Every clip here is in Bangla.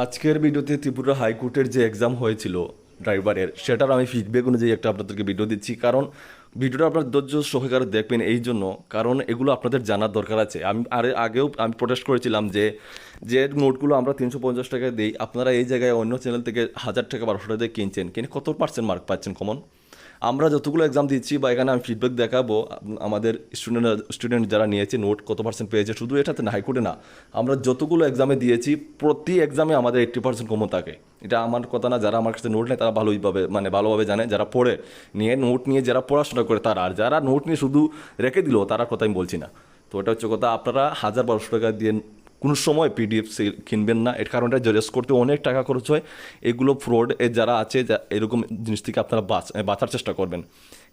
আজকের ভিডিওতে ত্রিপুরা হাইকোর্টের যে এক্সাম হয়েছিল ড্রাইভারের, সেটার আমি ফিডব্যাক অনুযায়ী একটা আপনাদেরকে ভিডিও দিচ্ছি। কারণ ভিডিওটা আপনার ধৈর্য সহকারে দেখবেন এই জন্য। কারণ এগুলো আপনাদের জানার দরকার আছে। আমি আর আগেও আমি প্রোটেস্ট করেছিলাম যে যে নোটগুলো আমরা তিনশো পঞ্চাশ টাকায় দিই, আপনারা এই জায়গায় অন্য চ্যানেল থেকে হাজার টাকা বারোশো টাকা দিয়ে কিনছেন। কিন্তু কত পার্সেন্ট মার্ক পাচ্ছেন, কমন? আমরা যতগুলো এক্সাম দিচ্ছি বা এখানে আমি ফিডব্যাক দেখাবো, আমাদের স্টুডেন্ট স্টুডেন্ট যারা নিয়েছে নোট কত পার্সেন্ট পেয়েছে, শুধু এটাতে না, হাইকোর্টে না, আমরা যতগুলো এক্সামে দিয়েছি, প্রতি এক্সামে আমাদের এইট্টি পার্সেন্ট কমন থাকে। এটা আমার কথা না, যারা আমার কাছে নোট নেয়, তারা ভালোইভাবে মানে ভালোভাবে জানে, যারা পড়ে, নিয়ে নোট নিয়ে যারা পড়াশোনা করে, তারা, আর যারা নোট নিয়ে শুধু রেখে দিল, তারা কথা আমি বলছি না। তো এটা হচ্ছে কথা, আপনারা হাজার বারোশো টাকা দিয়ে কোনো সময় পিডিএফ কিনবেন না। এর কারণটা জেরেস করতে অনেক টাকা খরচ হয়। এগুলো ফ্রড যারা আছে এরকম জিনিস থেকে আপনারা বাঁচ- বাঁচার চেষ্টা করবেন।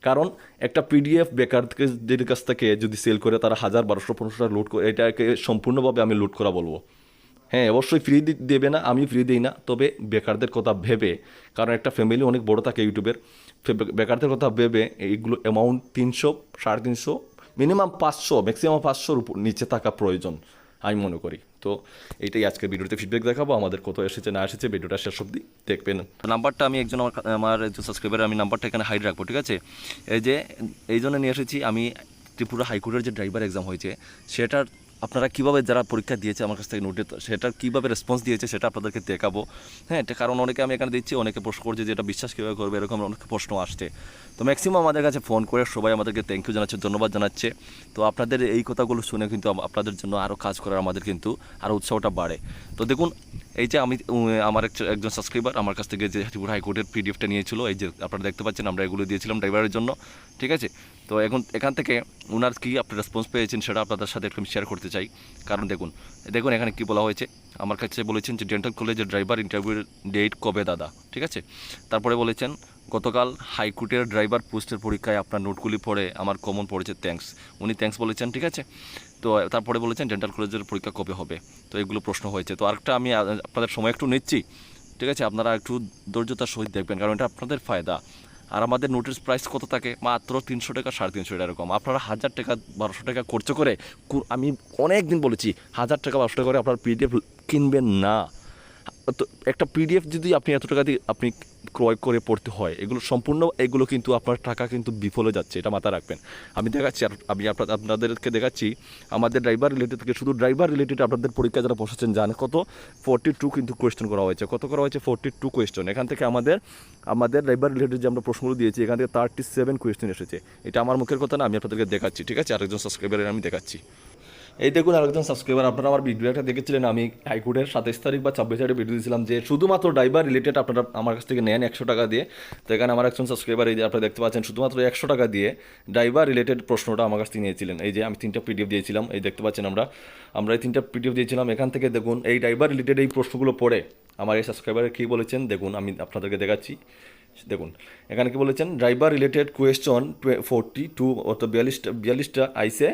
কারণ একটা পিডিএফ বেকারদের কাছ থেকে যদি সেল করে, তারা হাজার বারোশো পনেরোশো টাকা লুট করে, এটাকে সম্পূর্ণভাবে আমি লুট করা বলব। হ্যাঁ অবশ্যই ফ্রি দেবে না, আমি ফ্রি দিই না, তবে বেকারদের কথা ভেবে, কারণ একটা ফ্যামিলি অনেক বড় থাকে ইউটিউবের বেকারদের কথা ভেবে এইগুলো অ্যামাউন্ট তিনশো, সাড়ে তিনশো মিনিমাম পাঁচশো ম্যাক্সিমাম পাঁচশোর উপর নিচে থাকা প্রয়োজন। আমি মনে করি। তো এইটাই আজকের ভিডিওতে ফিডব্যাক দেখাবো। আমাদের কত এসেছে, না এসেছে, ভিডিওটা শেষ অবধি দেখবেন। নাম্বারটা আমি একজন আমার আমার একজন সাবস্ক্রাইবার আমি নাম্বারটা এখানে হাইড রাখব, ঠিক আছে? এই যে, এই জন্য নিয়ে এসেছি। আমি ত্রিপুরা হাইকোর্টের যে ড্রাইভার এক্সাম হয়েছে, সেটার আপনারা কীভাবে যারা পরীক্ষা দিয়েছে আমার কাছ থেকে নোটে সেটা কীভাবে রেসপন্স দিয়েছে সেটা আপনাদেরকে দেখাবো। হ্যাঁ এটা কারণ অনেকে আমি এখানে দিচ্ছি অনেকে প্রশ্ন করছে যে এটা বিশ্বাস কীভাবে করবে, এরকম অনেক প্রশ্ন আসছে। তো ম্যাক্সিমাম আমাদের কাছে ফোন করে সবাই আমাদেরকে থ্যাংক ইউ জানাচ্ছে, ধন্যবাদ জানাচ্ছে। তো আপনাদের এই কথাগুলো শুনে কিন্তু আপনাদের জন্য আরও কাজ করার আমাদের কিন্তু আরও উৎসাহটা বাড়ে। তো দেখুন এই যে আমি আমার একজন সাবস্ক্রাইবার আমার কাছ থেকে যে হাতিপুর হাইকোর্টের পিডিএফটা নিয়েছিল, এই যে আপনারা দেখতে পাচ্ছেন, আমরা এগুলো দিয়েছিলাম ড্রাইভারের জন্য, ঠিক আছে? তো এখন, এখান থেকে ওনার কী আপনি রেসপন্স পেয়েছেন সেটা আপনাদের সাথে একটু শেয়ার করতে চাই। কারণ দেখুন দেখুন এখানে কি বলা হয়েছে। আমার কাছে বলেছেন যে ডেন্টাল কলেজের ড্রাইভার ইন্টারভিউর ডেট কবে, দাদা? ঠিক আছে? তারপরে বলেছেন, গতকাল হাইকোর্টের ড্রাইভার পোস্টের পরীক্ষায় আপনার নোটগুলি পড়ে, আমার কমন পড়েছে থ্যাঙ্কস উনি থ্যাঙ্কস বলেছেন, ঠিক আছে? তো, তারপরে বলেছেন ডেন্টাল কলেজের পরীক্ষা কবে হবে? তো, এগুলো প্রশ্ন হয়েছে। তো, আরেকটা আমি আপনাদের সময় একটু নিচ্ছি। ঠিক আছে? আপনারা একটু ধৈর্যতার সহিত দেখবেন, কারণ এটা আপনাদের ফায়দা। আর আমাদের নোটিস প্রাইস কত থাকে? মাত্র তিনশো টাকা, সাড়ে তিনশো টাকা এরকম। আপনারা হাজার টাকা, বারোশো টাকা খরচ করে আমি অনেক দিন বলেছি, হাজার টাকা, বারোশো টাকা করে আপনার পিডিএফ কিনবেন না। তো একটা পিডিএফ যদি আপনি এত টাকা দিয়ে আপনি ক্রয় করে পড়তে হয়, এগুলো সম্পূর্ণ, এগুলো কিন্তু আপনার টাকা কিন্তু বিফলে যাচ্ছে, এটা মাথায় রাখবেন। আমি দেখাচ্ছি আমি আপনার- আপনাদেরকে দেখাচ্ছি, আমাদের ড্রাইভার রিলেটেড থেকে শুধু ড্রাইভার রিলেটেড আপনাদের পরীক্ষা যারা বসেছেন জানে কত? ফোরটি টু কিন্তু কোয়েশ্চেন করা হয়েছে। কত করা হয়েছে? ফোরটি টু কোয়েশ্চেন এখান থেকে আমাদের আমাদের ড্রাইভার রিলেটেড যে আমরা প্রশ্নগুলো দিয়েছি, এখান থেকে থার্টি সেভেন কোয়েশ্চেন এসেছে। এটা আমার মুখের কথা না, আমি আপনাদেরকে দেখাচ্ছি, ঠিক আছে? আরেকজন সাবস্ক্রাইবারের আমি দেখাচ্ছি। এই দেখুন আরেকজন সাবস্ক্রাইবার আপনারা আমার ভিডিওটা দেখেছিলেন, আমি হাইকোর্টের সাতাইশ তারিখ বা ছাব্বিশ তারিখে ভিডিও দিয়েছিলাম যে শুধুমাত্র ড্রাইভার রিলেটেড আপনারা আমার কাছ থেকে নেন একশো টাকা দিয়ে। তো এখানে আমার একজন সাবস্ক্রাইবার এই যে আপনারা দেখতে পাচ্ছেন, শুধুমাত্র একশো টাকা দিয়ে ড্রাইভার রিলেটেড প্রশ্নটা আমার কাছ থেকে নিয়েছিলেন। এই যে আমি তিনটা পিডিএফ দিয়েছিলাম, এই দেখতে পাচ্ছেন আমরা। আমরা এই তিনটা পিডিএফ দিয়েছিলাম, এখান থেকে দেখুন, এই ড্রাইভার রিলেটেড এই প্রশ্নগুলো পড়ে আমার এই সাবস্ক্রাইবারে কী বলেছেন, দেখুন, আমি আপনাদেরকে দেখাচ্ছি। দেখুন, এখানে কি বলেছেন driver related question forty two অর্থাৎ বিয়াল্লিশটা বিয়াল্লিশটা আইসে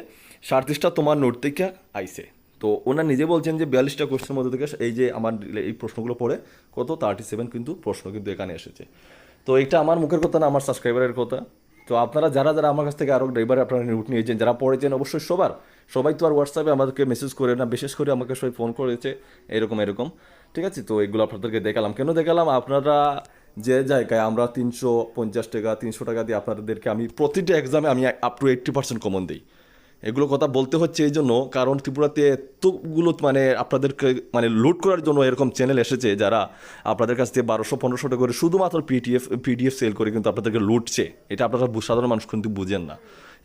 সাঁত্রিশটা তোমার নোট থেকে আইসে তো ওনার নিজে বলছেন যে বিয়াল্লিশটা কোয়েশ্চেনের মধ্যে থেকে এই যে আমার এই প্রশ্নগুলো পড়ে, কত? থার্টি সেভেন কিন্তু প্রশ্ন কিন্তু এখানে এসেছে। তো এটা আমার মুখের কথা না, আমার সাবস্ক্রাইবারের কথা। তো আপনারা যারা যারা আমার কাছ থেকে আরও ড্রাইভার আপনারা নোট নিয়েছেন, যারা পড়েছেন অবশ্যই সবার, সবাই তো আর হোয়াটসঅ্যাপে আমাদেরকে মেসেজ করে না, বিশেষ করে আমাকে সবাই ফোন করেছে, এরকম এরকম। ঠিক আছে? তো এগুলো আপনাদেরকে দেখালাম। কেন দেখালাম? আপনারা যে জায়গায় আমরা তিনশো পঞ্চাশ টাকা, তিনশো টাকা দিয়ে আপনাদেরকে আমি প্রতিটা এক্সামে আমি up to eighty percent common দিই। এগুলো কথা বলতে হচ্ছে এই জন্য কারণ ত্রিপুরাতে এতগুলো মানে আপনাদেরকে মানে লুট করার জন্য এরকম চ্যানেল এসেছে যারা আপনাদের কাছ থেকে বারোশো পনেরোশো টাকা করে শুধুমাত্র পিটিএফ পিডিএফ সেল করে কিন্তু আপনাদেরকে লুটছে এটা আপনারা সাধারণ মানুষ কিন্তু বুঝেন না।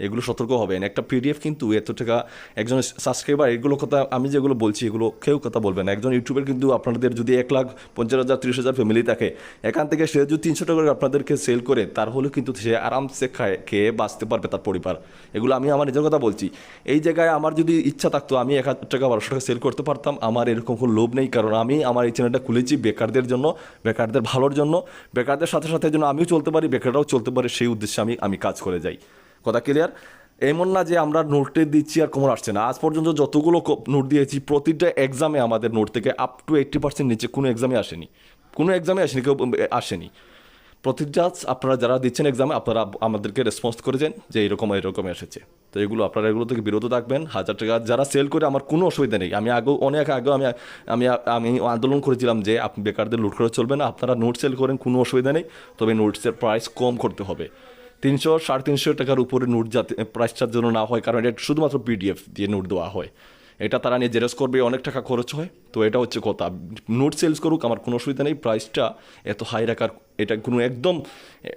এগুলো সতর্ক হবেন একটা পিডিএফ কিন্তু এত টাকা একজন সাবস্ক্রাইবার এগুলো কথা আমি যেগুলো বলছি, এগুলো কেউ কথা বলবেন একজন ইউটিউবের কিন্তু আপনাদের যদি এক লাখ পঞ্চাশ হাজার, তিরিশ হাজার ফ্যামিলি থাকে, এখান থেকে সে যদি তিনশো টাকা করে আপনাদেরকে সেল করে, তার হলেও কিন্তু সে আরামসে খায়, খেয়ে বাঁচতে পারবে তার পরিবার। এগুলো আমি আমার নিজের কথা বলছি। এই জায়গায় আমার যদি ইচ্ছা থাকতো, আমি এক হাজার টাকা, বারোশো টাকা সেল করতে পারতাম। আমার এরকম কোনো লোভ নেই, কারণ আমি আমার এই চ্যানেলটা খুলেছি বেকারদের জন্য, বেকারদের ভালোর জন্য। বেকারদের সাথে সাথে যেন আমিও চলতে পারি, বেকাররাও চলতে পারে, সেই উদ্দেশ্যে আমি আমি কাজ করে যাই। কথা ক্লিয়ার এমন না যে আমরা নোটে দিচ্ছি আর কমন আসছে না। আজ পর্যন্ত যতগুলো নোট দিয়েছি, প্রতিটা এক্সামে আমাদের নোট থেকে আপ টু এইট্টি পার্সেন্ট নিচে কোনো এক্সামে আসেনি। কোনো এক্সামে আসেনি, কেউ আসেনি। প্রতিটা আপনারা যারা দিচ্ছেন এক্সামে আপনারা আমাদেরকে রেসপন্স করেছেন যে এরকম এরকম এসেছে। তো এগুলো আপনারা এগুলো থেকে বিরত থাকবেন। হাজার টাকা যারা সেল করে, আমার কোনো অসুবিধা নেই। আমি আগেও, অনেক আগেও আমি আমি আমি আন্দোলন করেছিলাম যে আপনি বেকারদের লুট করে চলবে না। আপনারা নোট সেল করেন, কোনো অসুবিধা নেই। তবে নোটসের প্রাইস কম করতে হবে। তিনশো, সাড়ে তিনশো টাকার উপরে নোট যাতে প্রাইসটার জন্য না হয়, কারণ এটা শুধুমাত্র পিডিএফ দিয়ে নোট দেওয়া হয়। এটা তারা নিয়ে জেরক্স করবে, অনেক টাকা খরচ হয়। তো এটা হচ্ছে কথা। নোট সেলস করুক, আমার কোনো অসুবিধা নেই। প্রাইসটা এত হাই রাখার, এটা কোনো একদম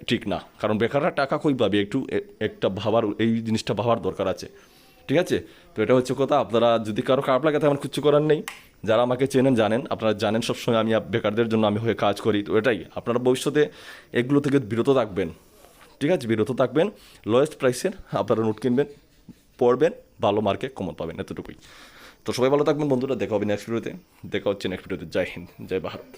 ঠিক না। কারণ বেকাররা টাকা কই পাবে? একটু একটা ভাবার, এই জিনিসটা ভাবার দরকার আছে। ঠিক আছে? তো এটা হচ্ছে কথা। আপনারা যদি কারও খারাপ লাগে আমার কিছু করার নেই। যারা আমাকে চেনেন, জানেন। আপনারা জানেন সবসময় আমি বেকারদের জন্য আমি হয়ে কাজ করি। তো এটাই। আপনারা ভবিষ্যতে এগুলো থেকে বিরত থাকবেন। ঠিক আছে, বিরত থাকবেন লোয়েস্ট প্রাইসের আপনারা নোট কিনবেন, পড়বেন, ভালো মার্কে কমন পাবেন, এতটুকুই। তো সবাই ভালো থাকবেন, বন্ধুরা, দেখা হবে নেক্সট ভিডিওতে দেখা হচ্ছে নেক্সট ভিডিওতে জয় হিন্দ, জয় ভারত।